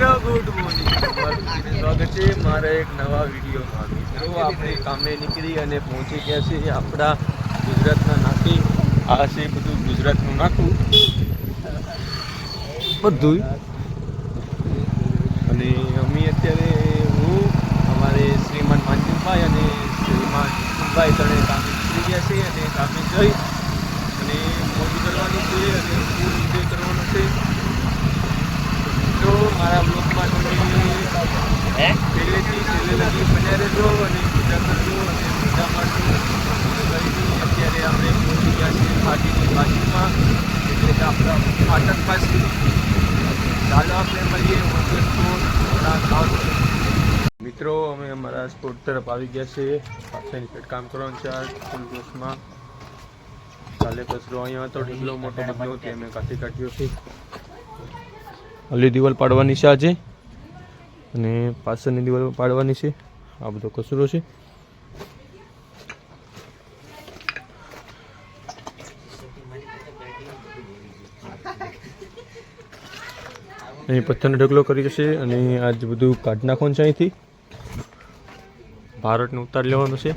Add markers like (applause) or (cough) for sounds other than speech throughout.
મિત્રો good morning સ્વાગત છે મારા એક નવા વિડીયોમાં. મિત્રો, આપણે કામે નીકળી અને પહોંચી ગયા છીએ આપણા ગુજરાતના નાખી આ છે બધું ગુજરાતનું નાખું બધું. અને અમે અત્યારે હું, અમારે શ્રીમાન માંજનભાઈ અને શ્રીમાન ભાઈ ત્રણે કામે નીકળી ગયા છે અને કામે જઈ અને મોજ કરવાની છે અને ફૂલ એન્જોય કરવાનો છે તો મારા બ્લોગમાં તમે છેલ્લે લગી બન્યા રહેજો અને પૂજા કરજો અને પૂજા મારજો કરીને અત્યારે આપણે પહોંચી ગયા છીએ ફાટીની બાજુમાં એટલે કે આપણા પાસે ચાલો આપણે મળીએ મિત્રો અમે અમારા સ્પોર્ટ તરફ આવી ગયા છીએ પાછળની પેટ કામ કરવાનું છે આ ફૂલ જોશમાં કાલે કચરો અહીંયા તો ઢીકલો મોટો બદલો તે અમે કાઢી કાઢ્યો છે. હલી દિવાલ પાડવાની છે આજે? અને પાછળની દિવાલ પાડવાની છે. આ બધો કચરો છે. અહીં પથ્થરનો ઢગલો કરી જશે અને આજ બધું કાઢી નાખવાનું છે અહીંથી. ભારતને ઉતાર લેવાનો છે.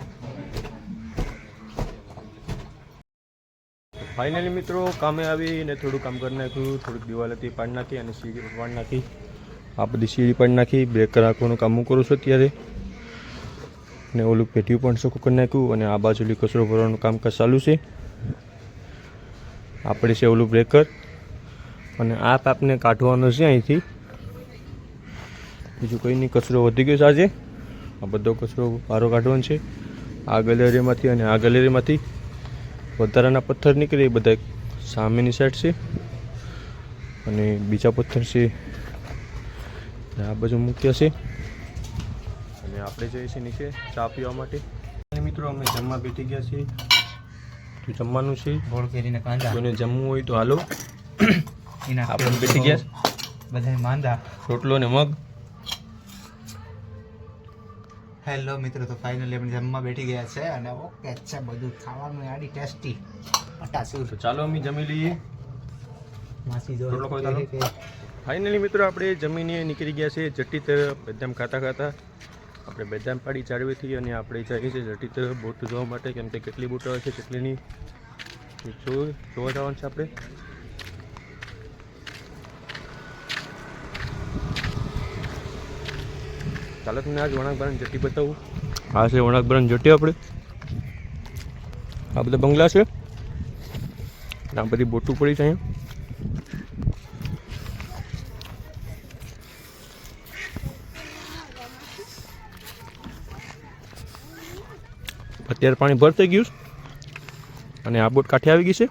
ફાઇનલી મિત્રો, કામે આવીને થોડું કામ કરી નાખ્યું, થોડીક દિવાલ હતી, પાડી નાખી અને સીડી પાડી નાખી. આ બધી સીડી પણ નાખી બ્રેક રાખવાનું કામ હું કરું છું અત્યારે. ને ઓલું પેટીયું પણ ચોખ્ખું કરી નાખ્યું અને આ બાજુલી કચરો ભરવાનું કામકાજ ચાલુ છે. આપણે છે ઓલું બ્રેકર. અને આ પાપને કાઢવાનો છે અહીંથી. બીજું કંઈ નહીં, કચરો વધી ગયો છે આજે. આ બધો કચરો બહાર કાઢવાનો છે. આ ગેલેરીમાંથી અને આ ગેલેરીમાંથી વધારાના પથ્થર નીકળે એ બધા સામેની સાઈડ છે. અને બીજા પથ્થર છે આ બાજુ મૂક્યો છે. અને આપણે જઈએ છીએ નીચે ચા પીવા માટે. મિત્રો અમે જમવા બેઠી ગયા છીએ. તો જમવાનું છે? ગોળ કેરીને કાંદા. કોઈને જમવું હોય તો હાલો. એના આપણે બેઠી ગયા. બધા માંદા. રોટલો ને મગ. હેલો મિત્રો તો ફાઇનલી આપણે જમવા બેઠી ગયા છે અને ઓકે છે બધું ખાવાનું આડી ટેસ્ટી. અટાસુર તો ચાલો અમે જમી લઈએ. માસી જો રોટલો કોઈ ચાલો? ફાઇનલી મિત્રો આપણે જમીને નીકળી ગયા છે જટ્ટી તરફ. બદામ ખાતા ખાતા આપણે બદામ પાડી ચાળવેથી અને આપણે જઈએ છીએ જટ્ટી તરફ બોટ જોવા માટે કેમ કે કેટલી બોટ આવે છે કેટલી નહીં જોવા જવાનું છે આપણે. ચાલો તમને આજ વણાકબરાની જટ્ટી બતાવું. આ છે વણાકબરાની જટ્ટી આપણે. આ બધા બંગલા છે. આ બધી બોટું પડી છે અહીંયા. અત્યારે પાણી ભરતી ગયું છે અને આ બોટ કાંઠે આવી ગઈ છે,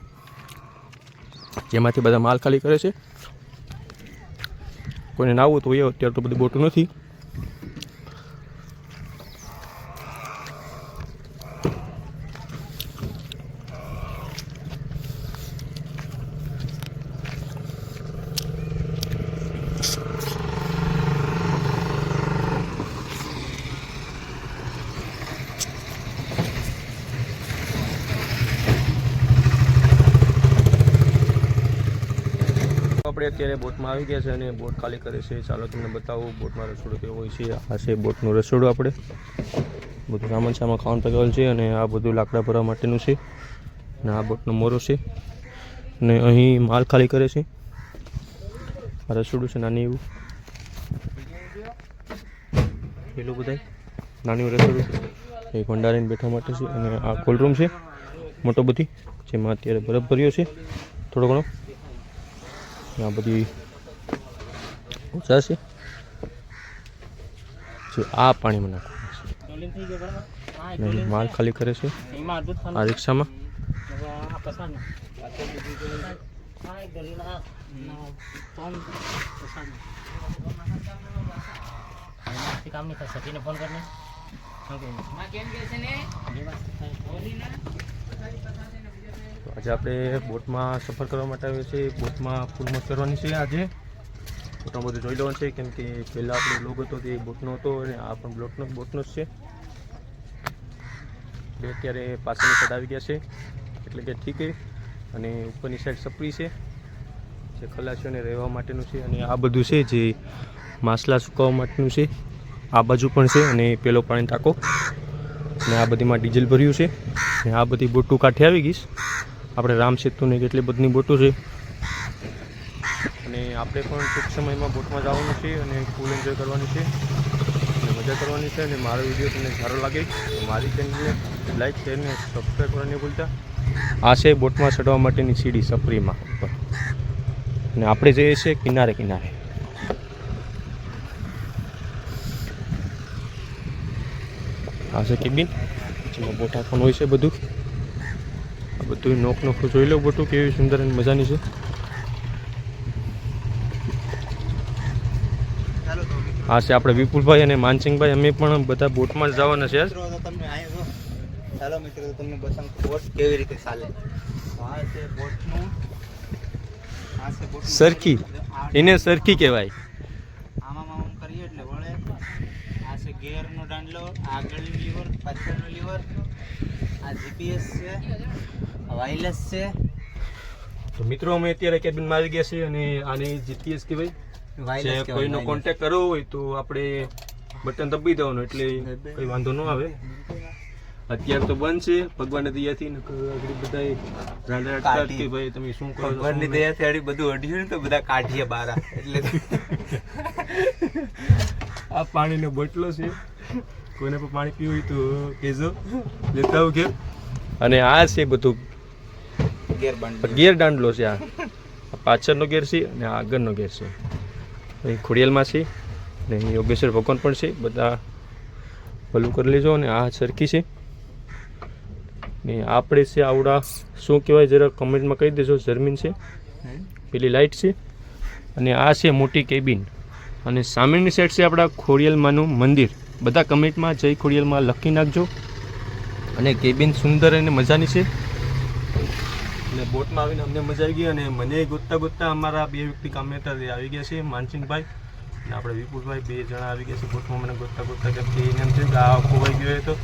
જેમાંથી બધા માલ ખાલી કરે છે. કોઈને નાવું તો એ અત્યારે તો બધી બોટું નથી. આપણે અત્યારે બોટમાં આવી ગયા છે અને બોટ ખાલી કરે છે. ચાલો તમને બતાવું, બોટમાં રસોડું કેવું હોય છે. આ છે બોટનું રસોડું આપણે. બધું સામાન સામાન ખાવાનું પગાવેલ છે અને આ બધું લાકડા ભરવા માટેનું છે. અને આ બોટનો મોરો છે. અને અહીં માલ ખાલી કરે છે. આ રસોડું છે નાની એવું. પેલું બધાય. નાની રસોડું. એ ભંડારીને બેઠવા માટે છે. અને આ કોલ્ડ છે. મોટો બધી. જેમાં અત્યારે બરફ ભર્યો છે. થોડો ઘણો. આ બધી છે જો આ પાણીમાં નાખવાનું છે. માલ ખાલી કરે છે. આ રિક્ષામાં. કામ નહીં થશે સચિને ફોન કરીને આજે આપણે બોટમાં સફર કરવા માટે આવ્યા છીએ બોટમાં ફૂલ મોજ કરવાની છે આજે. બોટમાં બધું જોઈ લેવાનું છે, કેમ કે પહેલાં આપણો લોગ હતો તે બોટનો હતો અને આ પણ બોટનો બોટનો જ છે. બે અત્યારે પાછળની સાઈડ આવી ગયા છે. એટલે કે ઠીક છે. અને ઉપરની સાઈડ સપરી છે, જે ખલાસીઓને રહેવા માટેનું છે. અને આ બધું છે જે માસલા સુકાવવા માટેનું છે. આ બાજુ પણ છે અને પેલો પાણી ટાંકો. અને આ બધીમાં ડીઝલ ભર્યું છે. અને આ બધી બોટું કાંઠે આવી ગઈશ આપણે રામ સેતુની કેટલી બધી બોટો છે. અને આપણે પણ ટૂંક સમયમાં બોટમાં જવાનું છે અને ફૂલ એન્જોય કરવાની છે. અને મજા કરવાની છે અને મારો વીડિયો તમને સારો લાગે મારી ચેનલને લાઈક શેર અને સબસ્ક્રાઈબ કરવાની ભૂલતા. આ છે બોટમાં ચડવા માટેની સીડી સફરીમાં ઉપર. અને આપણે જઈએ છીએ કિનારે કિનારે. આ છે કેબિન, જેમાં બોટા પણ હોય છે બધું. બધું નોખ નોખું જોઈ લો બધું કેવી સુંદર અને મજાની છે. આ છે આપણે વિપુલભાઈ અને માનસિંહભાઈ. અમે પણ બધા બોટમાં જ જવાના છે ચાલો મિત્રો તમને બતાવું બોટ કેવી રીતે ચાલે. આ છે બોટનું. સરખી. એને સરખી કહેવાય. આમાં આમ કરીએ એટલે વળે. આ છે ગિયરનો દાંડલો આગળનું લીવર પાછળનું લીવર. આ જીપીએસ છે. વાયરલેસ છે. તો મિત્રો અમે અત્યારે કેબિનમાં આવી ગયા છીએ અને આને જીપીએસ કહેવાય. વાયરલેસ જે કોઈનો કોન્ટેક્ટ કરવો હોય તો આપણે બટન દબાવી દેવાનું એટલે કોઈ વાંધો ન આવે. અત્યારે તો બંધ છે ભગવાનની દયાથી આગળ બધા રાડા અટકાત કે ભાઈ તમે શું કરો ભગવાનની દયાથી આડી બધું અડ્યું ને તો બધા કાઢીએ બારા. એટલે (laughs) આ પાણીનો બોટલો છે. કોઈને પણ પાણી પીવું હોય તો કહેજો. લેતા આવું કે અને આ છે બધું ગેર દાંડલો છે આ. પાછળનો ગેર છે અને આગળનો ગેર છે. અહીં ખોડિયાલમાં છે ને અહીં યોગેશ્વર ભગવાન પણ છે. બધા ભલું કરી લેજો અને આ સરખી છે. ને આપણે છે આવડા, શું કહેવાય, જરા કમેન્ટમાં કહી દેજો, જર્મીન છે. પેલી લાઇટ છે. અને આ છે મોટી કેબિન. અને સામેની સાઈડ છે આપણા ખોડિયલમાંનું મંદિર. બધા કમેન્ટમાં જય ખોડિયલમાં લખી નાખજો. અને કેબિન સુંદર અને મજાની છે. અને બોટમાં આવીને અમને મજા આવી ગઈ અને મને ગોતતા ગોતતા અમારા બે વ્યક્તિ કામે હતા આવી ગયા છે માનસિંહભાઈ અને આપણે વિપુલભાઈ બે જણા આવી ગયા છે બોટમાં મને ગોતતા ગોતતા કે એને એમ થયું કે આ ખોવાઈ ગયો હતો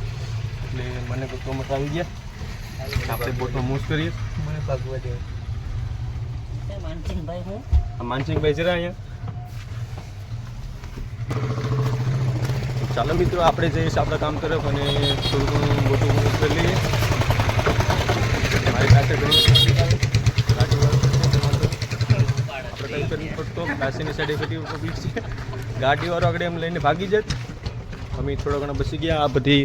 એટલે મને ગોતવા માટે આવી ગયા. આપણે બોટમાં મૂવ કરીએ. મને ભાગવા દે. માનસિંહભાઈ હું? આ માનસિંહભાઈ જરા અહીંયા? ચાલો મિત્રો આપણે જઈશ આપણા કામ તરફ અને થોડું મોટું કરી લઈએ. મારી પાસે ઘણી. ગાડીવાળો આગળ એમ લઈને ભાગી જાય. અમે થોડા ઘણા બસી ગયા, આ બધી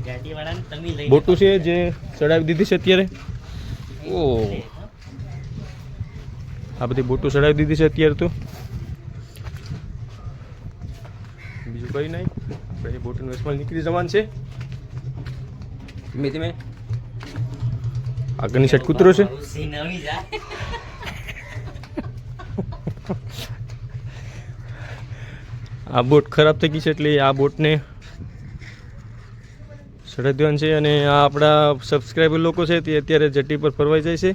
બોટું છે જે ચડાવી દીધી છે અત્યારે. ઓ આ બધી બોટું ચડાવી દીધી છે અત્યારે તો. બીજું કંઈ નહીં. આપણે બોટનું વેસમાં નીકળી જવાનું છે. ધીમે ધીમે આગળની સાઈડ કૂતરો છે. આ બોટ ખરાબ થઈ ગઈ છે એટલે આ બોટને સડદવાન દેવાનું છે અને આ આપણા સબસ્ક્રાઈબર લોકો છે તે અત્યારે જટી પર ફરવાઈ જાય છે.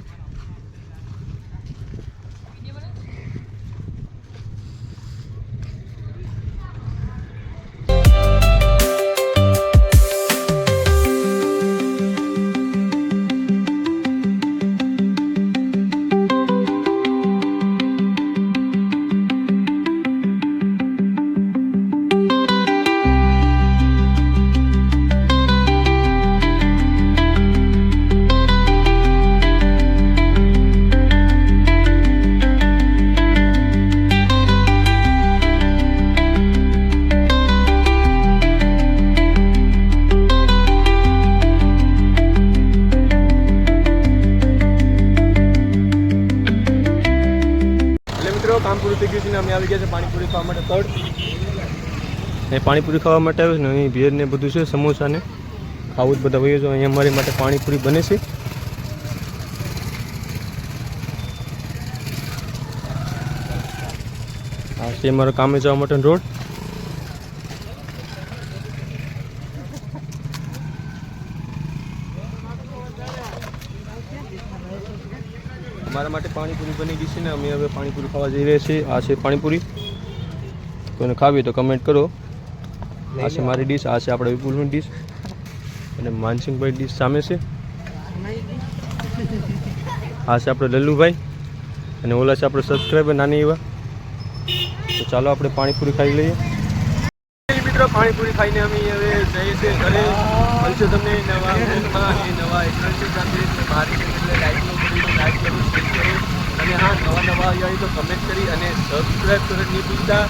આવી ગયા છે પાણીપુરી ખાવા માટે તળ એ પાણીપુરી ખાવા માટે આવ્યો છે ને અહીં ભેર ને બધું છે સમોસા ને ખાવું જ બધા હોય છે. અહીંયા અમારી માટે પાણીપુરી બને છે. આ છે મારો કામે જવા માટેનો રોડ. અમારા માટે પાણીપુરી બની ગઈ છે ને અમે હવે પાણીપુરી ખાવા જઈ રહ્યા છીએ. આ છે પાણીપુરી. કોઈને ખાવી તો કમેન્ટ કરો. આ છે મારી ડીશ આ છે આપણે વિપુલની ડીશ અને માનસિંહભાઈ ડીશ સામે છે. આ છે આપણે લલ્લુભાઈ. અને ઓલા છે આપણે સબસ્ક્રાઈબર નાની એવા. તો ચાલો આપણે પાણીપુરી ખાઈ લઈએ. મિત્રો પાણીપુરી ખાઈને અમે હવે જઈએ છીએ ઘરે. મળશું તમને નવા નવા એડવેન્ચર સાથે. મારી ચેનલને કરી લાઈક કરો શેર અને હા નવા નવા આવ્યા હોય તો કમેન્ટ કરી અને સબસ્ક્રાઈબ કરવાની ભૂલતા